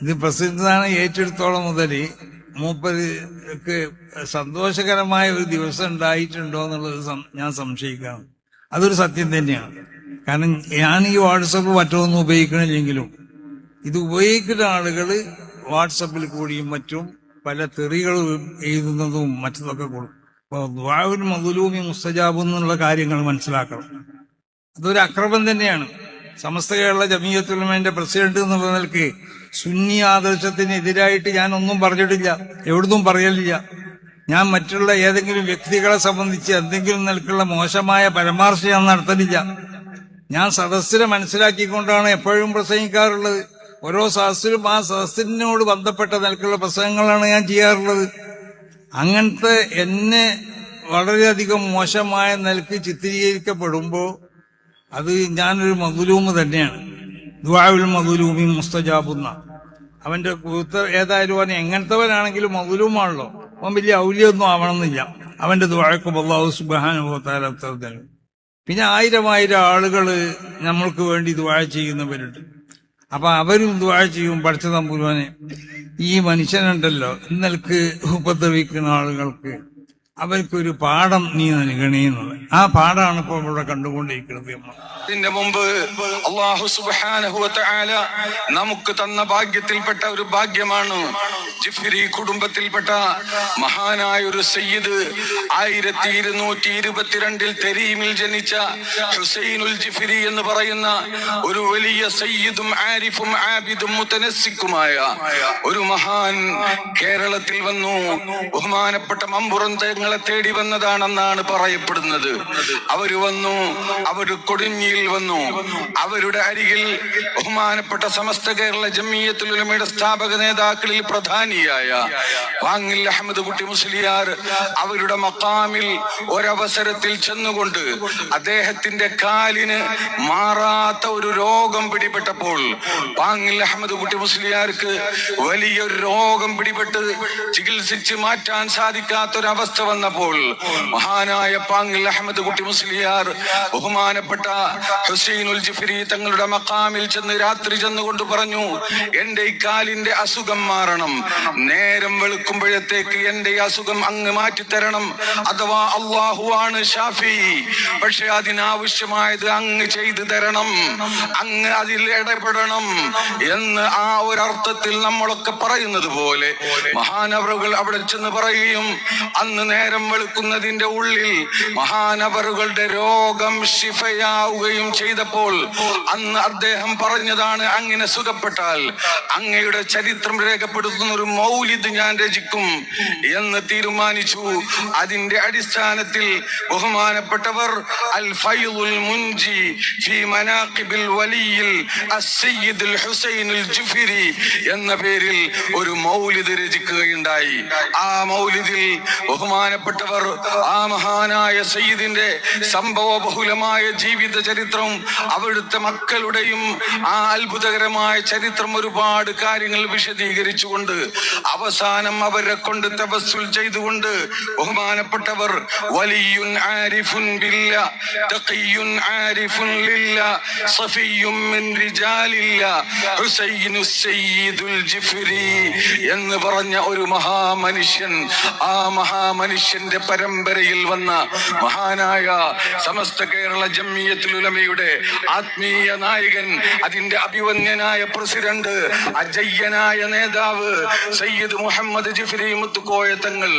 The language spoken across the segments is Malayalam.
ഇത് പ്രസിദ്ധനാണ് ഏറ്റെടുത്തോളം മുതൽ മൂപ്പർക്ക് സന്തോഷകരമായ ഒരു ദിവസം ഉണ്ടായിട്ടുണ്ടോ എന്നുള്ളത് ഞാൻ സംശയിക്കുകയാണ് അതൊരു സത്യം തന്നെയാണ്. കാരണം ഞാൻ ഈ വാട്സപ്പ് മറ്റൊന്നും ഉപയോഗിക്കണില്ലെങ്കിലും ഇത് ഉപയോഗിക്കുന്ന ആളുകൾ വാട്സപ്പിൽ കൂടിയും മറ്റും പല തെറികൾ എഴുതുന്നതും മറ്റതൊക്കെ കൊടുക്കും മധുലൂമി മുസ്തജാബും എന്നുള്ള കാര്യങ്ങൾ മനസ്സിലാക്കണം. അതൊരു അക്രമം തന്നെയാണ്. സമസ്ത കേരള ജമീയത്തുലമേന്റെ പ്രസിഡന്റ് എന്ന് നിലയ്ക്ക് സുന്നി ആദർശത്തിനെതിരായിട്ട് ഞാൻ ഒന്നും പറഞ്ഞിട്ടില്ല. എവിടുന്നും പറയലില്ല. ഞാൻ മറ്റുള്ള ഏതെങ്കിലും വ്യക്തികളെ സംബന്ധിച്ച് എന്തെങ്കിലും നിലക്കുള്ള മോശമായ പരാമർശം ഞാൻ നടത്തലില്ല ഞാൻ സദസ്സിനെ മനസ്സിലാക്കിക്കൊണ്ടാണ് എപ്പോഴും പ്രസംഗിക്കാറുള്ളത്. ഓരോ സദസ്സിലും ആ സദസ്സിനോട് ബന്ധപ്പെട്ട നിലക്കുള്ള പ്രസംഗങ്ങളാണ് ഞാൻ ചെയ്യാറുള്ളത്. അങ്ങനത്തെ എന്നെ വളരെയധികം മോശമായ നിലയ്ക്ക് ചിത്രീകരിക്കപ്പെടുമ്പോൾ അത് ഞാനൊരു മധുരൂമ് തന്നെയാണ്. ദുവാവുൽ മധുലൂമി മുസ്തജാബുന്ന. അവന്റെ കൂത്ത് ഏതായാലും അവൻ എങ്ങനത്തെവനാണെങ്കിലും മധുലൂമാണല്ലോ അവൻ വലിയ ഔല്യൊന്നും ആവണമെന്നില്ല. അവന്റെ ദുവാഴക്കും ബല്ലാഹു സുബാനുഭവത്താൽ ഉത്തരം തരും. പിന്നെ ആയിരം ആയിരം ആളുകൾ നമ്മൾക്ക് വേണ്ടി ദുവാഴ ചെയ്യുന്നവരുണ്ട്. അപ്പൊ അവരും ദുവാഴ ചെയ്യും പഠിച്ച ഈ മനുഷ്യനുണ്ടല്ലോ ഇന്നൽക്ക് ഉപദ്രവിക്കുന്ന ആളുകൾക്ക് അവർക്കൊരു പാഠം നീ നൽകണേന്നുള്ളത് ആ പാഠമാണ് ഇപ്പോൾ ഇവിടെ കണ്ടുകൊണ്ടിരിക്കുന്നത് ഇതിന്റെ മുമ്പ് അള്ളാഹു തആല നമുക്ക് തന്ന ഭാഗ്യത്തിൽപ്പെട്ട ഒരു ഭാഗ്യമാണ്. ജിഫ്രി കുടുംബത്തിൽപ്പെട്ട മഹാനായ ഒരു സയ്യിദ് ആയിരത്തി ഇരുന്നൂറ്റി ഇരുപത്തിരണ്ടിൽ തെരീമിൽ ജനിച്ച ഹുസൈനുൽ ജിഫിരി എന്ന് പറയുന്ന ഒരു വലിയ സയ്യിദും ആരിഫും ആബിദും മുത്തനസിക്കുമായ ഒരു മഹാൻ കേരളത്തിൽ വന്നു. ബഹുമാനപ്പെട്ട മമ്പുറം തങ്ങളെ തേടി വന്നതാണെന്നാണ് പറയപ്പെടുന്നത്. അവർ വന്നു അവർ കൊടിഞ്ഞിയിൽ വന്നു. അവരുടെ അരികിൽ ബഹുമാനപ്പെട്ട സമസ്ത കേരള ജമിയത്തുലമയുടെ സ്ഥാപക നേതാക്കളിൽ പ്രധാനിയായ വാങ്ങിൽ അഹമ്മദ് കുട്ടി മുസ്ലിയാർ അവരുടെ മക്കാമിൽ ഒരവസരത്തിൽ ചെന്നുകൊണ്ട് അദ്ദേഹത്തിന്റെ കാലിന് മാറാത്ത ഒരു രോഗം പിടിപെട്ടപ്പോൾ വാങ്ങിൽ അഹമ്മദ് കുട്ടി മുസ്ലിയാർക്ക് വലിയൊരു രോഗം പിടിപെട്ട് ചികിത്സിച്ച് മാറ്റാൻ സാധിക്കാത്തൊരവസ്ഥ വന്നപ്പോൾ മഹാനായ പാങ്ങിൽ അഹമ്മദ് കുട്ടി മുസ്ലിയാർ ബഹുമാനപ്പെട്ട ഹുസൈനുൽ ജിഫരി തങ്ങളുടെ മക്കാമിൽ ചെന്ന് രാത്രി ചെന്നുകൊണ്ട് പറഞ്ഞു എന്റെ ഈ കാലിന്റെ അസുഖം മാറണം. നേരം വെളുക്കുമ്പോഴത്തേക്ക് എന്റെ അസുഖം അങ്ങ് മാറ്റിത്തരണം. അഥവാ അള്ളാഹു ആണ് ഷാഫി. പക്ഷെ അതിനാവശ്യമായത് അങ്ങ് ചെയ്തു തരണം. അങ്ങ് അതിൽ ഇടപെടണം. എന്ന് ആ ഒരർത്ഥത്തിൽ നമ്മളൊക്കെ പറയുന്നത് പോലെ മഹാനവറുകൾ അവിടെ ചെന്ന് പറയുകയും അന്ന് നേരം വെളുക്കുന്നതിന്റെ ഉള്ളിൽ മഹാനവറുകളുടെ രോഗം ശിഫയാവുകയും ചെയ്തപ്പോൾ അന്ന് അദ്ദേഹം പറഞ്ഞതാണ് അങ്ങനെ സുഖപ്പെട്ടാൽ അങ്ങയുടെ ചരിത്രം രേഖപ്പെടുത്തുന്ന ഒരു മൗലിദ് ഞാൻ രചിക്കും എന്ന് തീരുമാനിച്ചു. അതിന്റെ അടിസ്ഥാനത്തിൽ ബഹുമാനപ്പെട്ടവർ അൽ എന്ന പേരിൽ ഒരു മൗലിദ് രചിക്കുകയുണ്ടായി. ആ മൗലിദിൽ ബഹുമാനപ്പെട്ടവർ ആ മഹാനായ സയ്യിദിന്റെ സംഭവ ബഹുലമായ ജീവിത ചരിത്രം അവിടുത്തെ മക്കളുടെയും ആ അത്ഭുതകരമായ ചരിത്രം ഒരുപാട് കാര്യങ്ങൾ വിശദീകരിച്ചുകൊണ്ട് അവസാനം അവരെ കൊണ്ട് തപസ്സുൽ ചെയ്തുകൊണ്ട് ബഹുമാനപ്പെട്ടവർ വലിയുൻ ആരിഫുൻ ബില്ല തഖിയുൻ ആരിഫുൻ ലില്ല മിൻ ഹുസൈനു സയ്യിദുൽ എന്ന് പറഞ്ഞ ഒരു മഹാമനുഷ്യൻ ആ മഹാമനുഷ്യന്റെ പരമ്പരയിൽ വന്ന മഹാനായ സമസ്ത കേരള ജമ്മിയത്തുലമയുടെ ആത്മീയ നായകൻ അതിന്റെ അഭിവന്യനായ പ്രസിഡന്റ് അജയ്യനായ നേതാവ് സയ്യിദ് മുഹമ്മദ് ജിഫ്രി മുത്തുക്കോയ തങ്ങൾ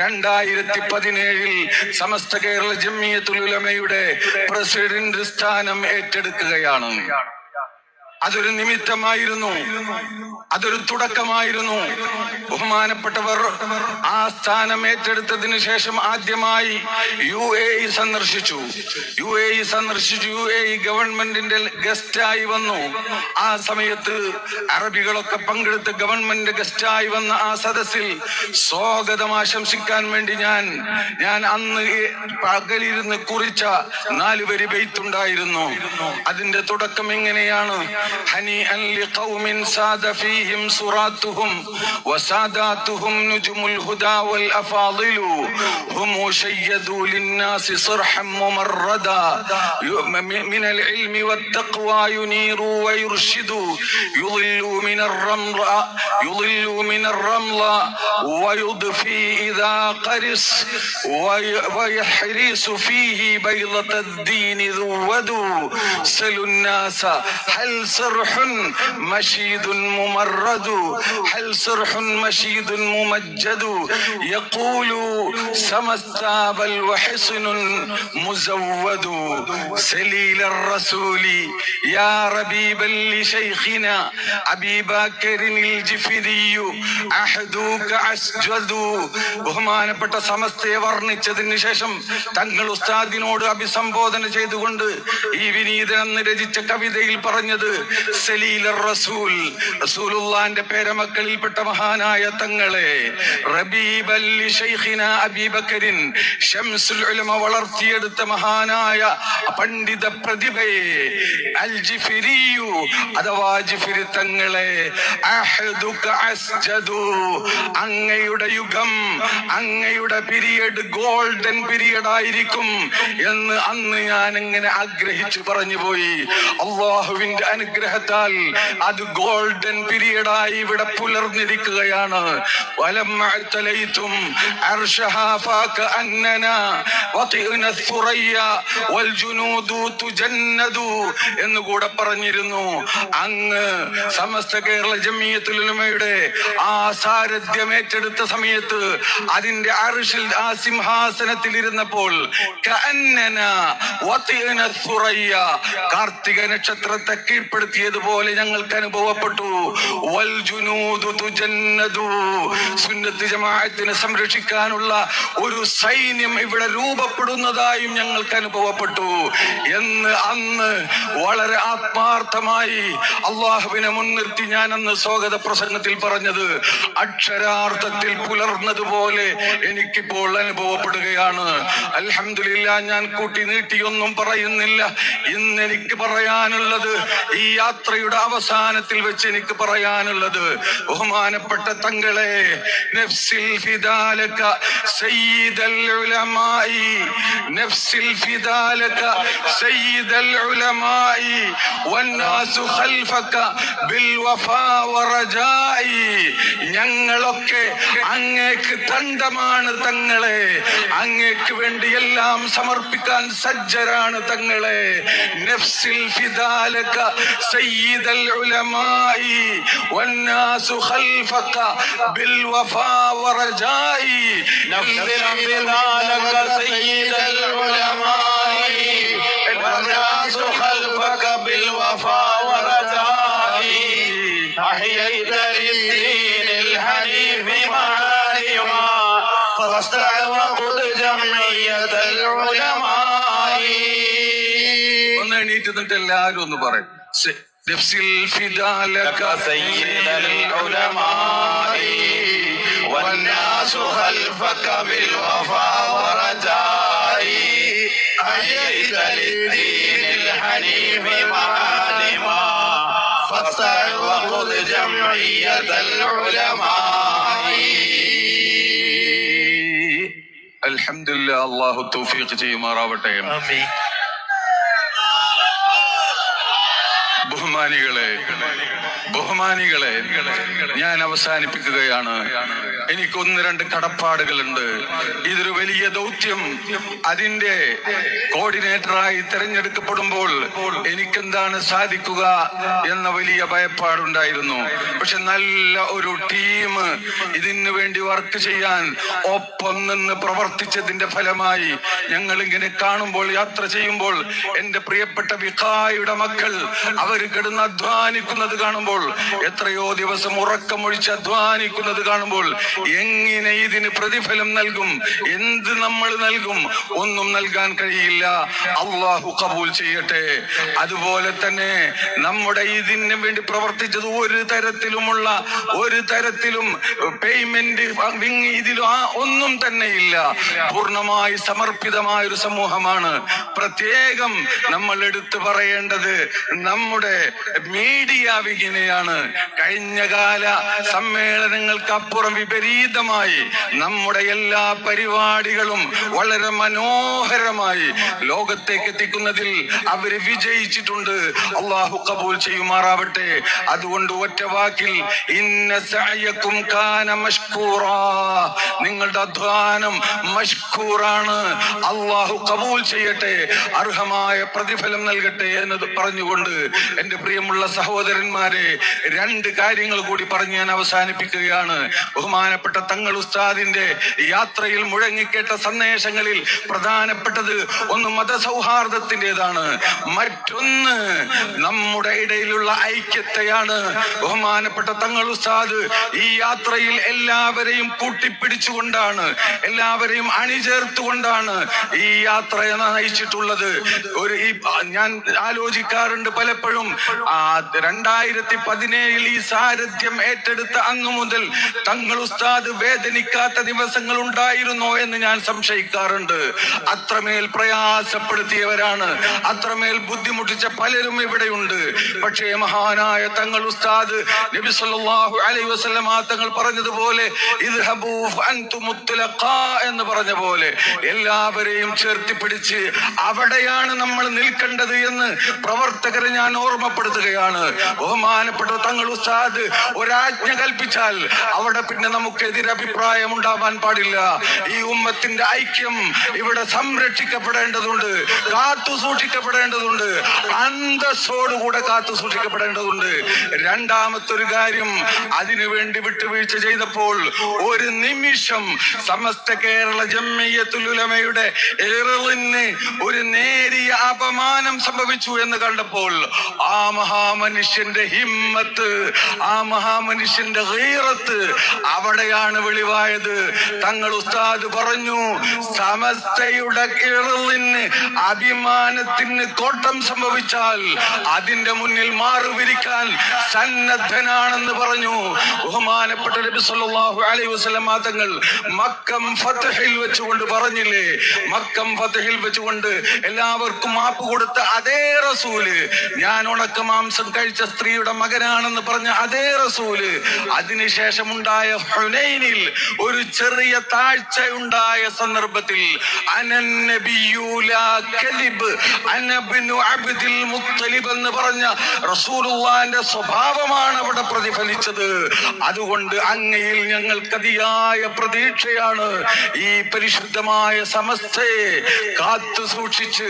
രണ്ടായിരത്തി പതിനേഴിൽ സമസ്ത കേരള ജമ്മിയത്തുലമയുടെ പ്രസിഡന്റ് സ്ഥാനം ഏറ്റെടുക്കുകയാണ്. അതൊരു നിമിത്തമായിരുന്നു. അതൊരു തുടക്കമായിരുന്നു. ബഹുമാനപ്പെട്ടവർ ആ സ്ഥാനം ഏറ്റെടുത്തതിന് ശേഷം ആദ്യമായി യു എ ഇ സന്ദർശിച്ചു. യു എ ഇ സന്ദർശിച്ചു. യു എ ഇ ഗവൺമെന്റിന്റെ ഗസ്റ്റായി വന്നു. ആ സമയത്ത് അറബികളൊക്കെ പങ്കെടുത്ത് ഗവൺമെന്റ് ഗസ്റ്റായി വന്ന ആ സദസ്സിൽ സ്വാഗതം ആശംസിക്കാൻ വേണ്ടി ഞാൻ ഞാൻ അന്ന് പകലിരുന്ന് കുറിച്ച നാലുവരി ബെയ്ത്തുണ്ടായിരുന്നു. അതിന്റെ തുടക്കം ഇങ്ങനെയാണ്. هنيئا لقوم ساد فيهم سراتهم وساداتهم نجم الهدى والأفاضل. هم شيدوا للناس صرحا ممردا. من العلم والتقوى ينيروا ويرشدوا. يضلوا من الرمل يضلوا من الرمل ويضفي إذا قرص وي- ويحرس فيه بيضة الدين ذودوا سلوا الناس هل صرح مشيد ممرد؟ هل صرح مشيد ممجد؟ يقول سما بل وحصن مزود. سليل الرسول يا ربيبا لشيخنا أبي بكر الجفري أحدوك ബഹുമാനപ്പെട്ട സമസ്തയെ വർണിച്ചതിന് ശേഷം തങ്ങൾ ഉസ്താദിനോട് അഭിസംബോധന ചെയ്തുകൊണ്ട് ഈ വിനീതൻ രചിച്ച കവിതയിൽ പറഞ്ഞത് സലീല റസൂൽ റസൂലുള്ളാന്റെ പേരമക്കളിൽപ്പെട്ട മഹാനായ തങ്ങളെ അബീബക്കരിൻ ഷംസുൽ ഉലമ വളർത്തിയെടുത്ത മഹാനായ പണ്ഡിത പ്രതിഭയെ അൽ ജിഫിരിയു അഥവാ ജിഫിരി തങ്ങളെ അഹദുക അസ്ജദു അങ്ങയുടെ യുഗം അങ്ങയുടെ പീരിയഡ് ഗോൾഡൻ പീരിയഡ് ആയിരിക്കും എന്ന് അന്ന് ഞാൻ ഇങ്ങനെ ആഗ്രഹിച്ചു പറഞ്ഞു പോയി. അള്ളാഹുവിന്റെ അനുഗ്രഹത്താൽ അത് ഗോൾഡൻ പീരീഡായി ഇവിടെ പുലർന്നിരിക്കുകയാണ്. വലം എന്നുകൂടെ പറഞ്ഞിരുന്നു. അങ്ങ് സമസ്ത കേരള ജമീയത്തുലുമയുടെ ആ സാരഥ്യമേ ഏറ്റെടുത്ത സമയത്ത് അതിന്റെ അറിഷിൽ ആ സിംഹാസനത്തിൽ ഇരുന്നപ്പോൾ കാർത്തിക നക്ഷത്രത്തെ കീഴ്പ്പെടുത്തിയതുപോലെ ഞങ്ങൾക്ക് അനുഭവപ്പെട്ടു. സുന്നത്ത് ജമാഅത്തിനെ സംരക്ഷിക്കാനുള്ള ഒരു സൈന്യം ഇവിടെ രൂപപ്പെടുന്നതായും ഞങ്ങൾക്ക് അനുഭവപ്പെട്ടു. എന്ന് അന്ന് വളരെ ആത്മാർത്ഥമായി അള്ളാഹുവിനെ മുൻനിർത്തി ഞാൻ അന്ന് സ്വാഗത പ്രസംഗത്തിൽ പറഞ്ഞത് അക്ഷരാർ അക്ഷരാർത്ഥത്തിൽ പുലർന്നതുപോലെ എനിക്കിപ്പോൾ അനുഭവപ്പെടുകയാണ്. അലഹമില്ല ഞാൻ കൂട്ടി നീട്ടിയൊന്നും പറയുന്നില്ല. ഇന്ന് എനിക്ക് പറയാനുള്ളത് ഈ യാത്രയുടെ അവസാനത്തിൽ വെച്ച് എനിക്ക് പറയാനുള്ളത്. ബഹുമാനപ്പെട്ട തങ്ങളെ നഫ്സിൽ ഫിദാലക ഉലമായി നഫ്സിൽ ഫിദാലക ഉലമായി വന്നാസു ഖൽഫക ബിൽ വഫാ വറജായി ഞങ്ങളൊക്കെ അങ്ങേക്ക് തണ്ടമാണ് തങ്ങളെ. അങ്ങേക്ക് വേണ്ടി എല്ലാം സമർപ്പിക്കാൻ സജ്ജരാണ് തങ്ങളെ. നഫ്സിൽ ഫിദാലക സയ്യിദൽ ഉലമായി. വന്നാസു ഖൽഫക ബിൽ വഫാ വറജായി. നഫ്സിൽ ഫിദാലക സയ്യിദൽ ഉലമായി. വന്നാസു ഖൽഫക ബിൽ വഫാ فاصدع وقد جمعية العلماء ഒന്ന് എണീറ്റ് നിന്നിട്ട് എല്ലാരും ഒന്ന് പറയും സെ- നഫ്സിൽ ഫിദാലക سيد العلماء والناس خلفك بالوفا ورجائي أحييت للدين الحنيف معالما فاصدع وخذ جمعية العلماء അൽഹമില്ല അള്ളാഹു തൗഫീഖ് ചെയ്യുമാറാവട്ടെ. ബഹുമാനികളെ ബഹുമാനികളെ ഞാൻ അവസാനിപ്പിക്കുകയാണ്. എനിക്ക് ഒന്ന് രണ്ട് കടപ്പാടുകളുണ്ട്. ഇതൊരു വലിയ ദൗത്യം. അതിന്റെ കോർഡിനേറ്ററായി തെരഞ്ഞെടുക്കപ്പെടുമ്പോൾ എനിക്കെന്താണ് സാധിക്കുക എന്ന വലിയ ഭയപ്പാടുണ്ടായിരുന്നു. പക്ഷെ നല്ല ഒരു ടീം ഇതിനു വേണ്ടി വർക്ക് ചെയ്യാൻ ഒപ്പം നിന്ന് പ്രവർത്തിച്ചതിന്റെ ഫലമായി ഞങ്ങൾ ഇങ്ങനെ കാണുമ്പോൾ യാത്ര ചെയ്യുമ്പോൾ എന്റെ പ്രിയപ്പെട്ട വിഖായുടെ മക്കൾ അവർ കിടന്ന് അധ്വാനിക്കുന്നത് കാണുമ്പോൾ എത്രയോ ദിവസം ഉറക്കമൊഴിച്ച് അധ്വാനിക്കുന്നത് കാണുമ്പോൾ എങ്ങനെ ഇതിന് പ്രതിഫലം നൽകും? എന്ത് നമ്മൾ നൽകും? ഒന്നും നൽകാൻ കഴിയില്ല. അള്ളാഹു കബൂൽ ചെയ്യട്ടെ. അതുപോലെ തന്നെ നമ്മുടെ ഇതിന് വേണ്ടി പ്രവർത്തിച്ചത് ഒരു തരത്തിലുമുള്ള ഒരു തരത്തിലും പേയ്മെന്റ് ഇതിലും ആ ഒന്നും തന്നെ ഇല്ല. പൂർണമായി സമർപ്പിതമായ ഒരു സമൂഹമാണ്. പ്രത്യേകം നമ്മൾ എടുത്തു പറയേണ്ടത് നമ്മുടെ മീഡിയ വിഘിനെയാണ്. കഴിഞ്ഞ കാല സമ്മേളനങ്ങൾക്ക് അപ്പുറം വിപരീതമായി നമ്മുടെ എല്ലാ പരിപാടികളും വളരെ മനോഹരമായി ലോകത്തേക്ക് എത്തിക്കുന്നതിൽ അവർ വിജയിച്ചിട്ടുണ്ട്. അള്ളാഹു കബൂൽ ചെയ്യുമാറാവട്ടെ. അതുകൊണ്ട് ഒറ്റ വാക്കിൽ ഇന്ന കാന മഷ്കൂറ. നിങ്ങളുടെ അധ്വാനം മഷ്കൂറാണ്. അള്ളാഹു കബൂൽ ചെയ്യട്ടെ. അർഹമായ പ്രതിഫലം നൽകട്ടെ എന്നത് പറഞ്ഞുകൊണ്ട് എന്റെ പ്രിയമുള്ള സഹോദരന്മാരെ രണ്ട് കാര്യങ്ങൾ കൂടി പറഞ്ഞ് ഞാൻ അവസാനിപ്പിക്കുകയാണ്. ബഹുമാനപ്പെട്ട തങ്ങൾ ഉസ്താദിന്റെ യാത്രയിൽ മുഴങ്ങിക്കേട്ട സന്ദേശങ്ങളിൽ പ്രധാനപ്പെട്ടത് ഒന്ന് മതസൗഹാർദ്ദത്തിന്റെതാണ്. മറ്റൊന്ന് നമ്മുടെ ഇടയിലുള്ള ഐക്യത്തെയാണ്. ബഹുമാനപ്പെട്ട തങ്ങൾ ഉസ്താദ് ഈ യാത്രയിൽ എല്ലാവരെയും കൂട്ടിപ്പിടിച്ചുകൊണ്ടാണ് എല്ലാവരെയും അണിചേർത്തുകൊണ്ടാണ് ഈ യാത്രയെ നയിച്ചിട്ടുള്ളത്. ഒരു ഈ ഞാൻ ആലോചിക്കാറുണ്ട് പലപ്പോഴും രണ്ടായിരത്തി പതിനേഴിൽ ഈ സാരഥ്യം ഏറ്റെടുത്ത അന്നു മുതൽ തങ്ങൾ ഉസ്താദ് വേദനിക്കാത്ത ദിവസങ്ങൾ ഉണ്ടായിരുന്നോ എന്ന് ഞാൻ സംശയിക്കാറുണ്ട്. അത്രമേൽ പ്രയാസപ്പെടുത്തിയവരാണ്. അത്രമേൽ ബുദ്ധിമുട്ടിച്ച പലരും ഇവിടെയുണ്ട്. പക്ഷേ മഹാനായ തങ്ങൾ ഉസ്താദ് നബി സല്ലല്ലാഹു അലൈഹി വസല്ലമ തങ്ങൾ പറഞ്ഞതുപോലെ ഇദ്ഹബൂ എന്ന് പറഞ്ഞ പോലെ എല്ലാവരെയും ചേർത്തി പിടിച്ച് അവിടെയാണ് നമ്മൾ നിൽക്കേണ്ടത് എന്ന് പ്രവർത്തകരെ ഞാൻ ഓർമ്മപ്പെടുത്തുകയാണ്. ബഹുമാനപ്പെട്ട തങ്ങൾ ഉസ്താദ് ഒരാജ്ഞ കൽപ്പിച്ചാൽ അവിടെ പിന്നെ നമുക്ക് എതിരഭിപ്രായം ഉണ്ടാവാൻ പാടില്ല. ഈ ഉമ്മത്തിന്റെ ഐക്യം ഇവിടെ സംരക്ഷിക്കപ്പെടേണ്ടതുണ്ട് കാത്തു സൂക്ഷിക്കപ്പെടേണ്ടതുണ്ട് അന്തസ്സോടുകൂടെ കാത്തു സൂക്ഷിക്കപ്പെടേണ്ടതുണ്ട്. രണ്ടാമത്തെ ഒരു കാര്യം അതിനുവേണ്ടി വിട്ടുവീഴ്ച ചെയ്തപ്പോൾ ഒരു നിമിഷം സമസ്ത കേരള ജമ്മിയത്തുലുലമയുടെ ഒരു നേരിയ അപമാനം സംഭവിച്ചു എന്ന് കണ്ടപ്പോൾ ആ മഹാമനുഷ്യന്റെ ഹിമ്മത്ത് ആ മഹാമനുഷ്യന്റെ ഹീറത്ത് അവിടെയാണ് വെളിവായത്. തങ്ങൾ ഉസ്താദ് പറഞ്ഞു സമസ്തയുടെ ഇറലിന് അഭിമാനത്തിന് കോട്ടം സംഭവിച്ചാൽ അതിന്റെ മുന്നിൽ മാറുവിരിക്കാൻ സന്നദ്ധനാണെന്ന് പറഞ്ഞു. ബഹുമാനപ്പെട്ട നബി സല്ലല്ലാഹു അലൈഹി വസല്ലം തങ്ങൾ മക്കം ഫതഹിൽ വെച്ചുകൊണ്ട് പറഞ്ഞില്ലേ? മക്കം ഫതഹിൽ വെച്ചുകൊണ്ട് എല്ലാവർക്കും മാപ്പ് കൊടുത്ത അതേ റസൂൽ ഞാൻ ഉണക്ക മാംസം കഴിച്ച സ്ത്രീയുടെ മകനാണെന്ന് പറഞ്ഞ അതേ റസൂൽ അതിനുശേഷം ഉണ്ടായ ഹുനൈനിൽ ഒരു ചെറിയ താഴ്ച ഉണ്ടായ സന്ദർഭത്തിൽ എന്ന് പറഞ്ഞ റസൂലുള്ളാന്റെ സ്വഭാവമാണ് അവിടെ പ്രതിഫലിച്ചത്. അതുകൊണ്ട് അങ്ങയിൽ ഞങ്ങൾക്ക് അതിയായ പ്രതീക്ഷയാണ് ഈ പരിശുദ്ധമായ സമസ്തയെ കാത്തു സൂക്ഷിച്ച്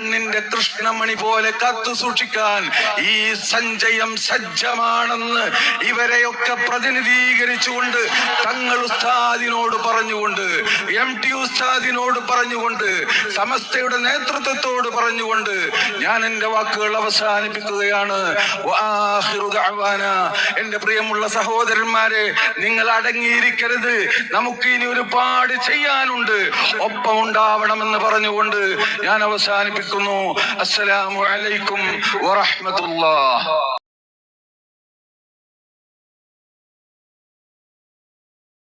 കണ്ണിന്റെ കൃഷ്ണമണി പോലെ കാത്തു സൂക്ഷിക്കാൻ ഈ സഞ്ചയം സജ്ജമാണെന്ന് ഇവരെയൊക്കെ പ്രതിനിധീകരിച്ചുകൊണ്ട് തങ്ങൾ ഉസ്താദിനോട് പറഞ്ഞുകൊണ്ട് എം ടി ഉസ്താദിനോട് പറഞ്ഞുകൊണ്ട് സമസ്തയുടെ നേതൃത്വത്തോട് പറഞ്ഞുകൊണ്ട് ഞാൻ എന്റെ വാക്കുകൾ അവസാനിപ്പിക്കുകയാണ്. എന്റെ പ്രിയമുള്ള സഹോദരന്മാരെ നിങ്ങൾ അടങ്ങിയിരിക്കരുത്. നമുക്ക് ഇനി ഒരുപാട് ചെയ്യാനുണ്ട്. ഒപ്പം ഉണ്ടാവണമെന്ന് പറഞ്ഞുകൊണ്ട് ഞാൻ عليكم. السلام عليكم ورحمة الله.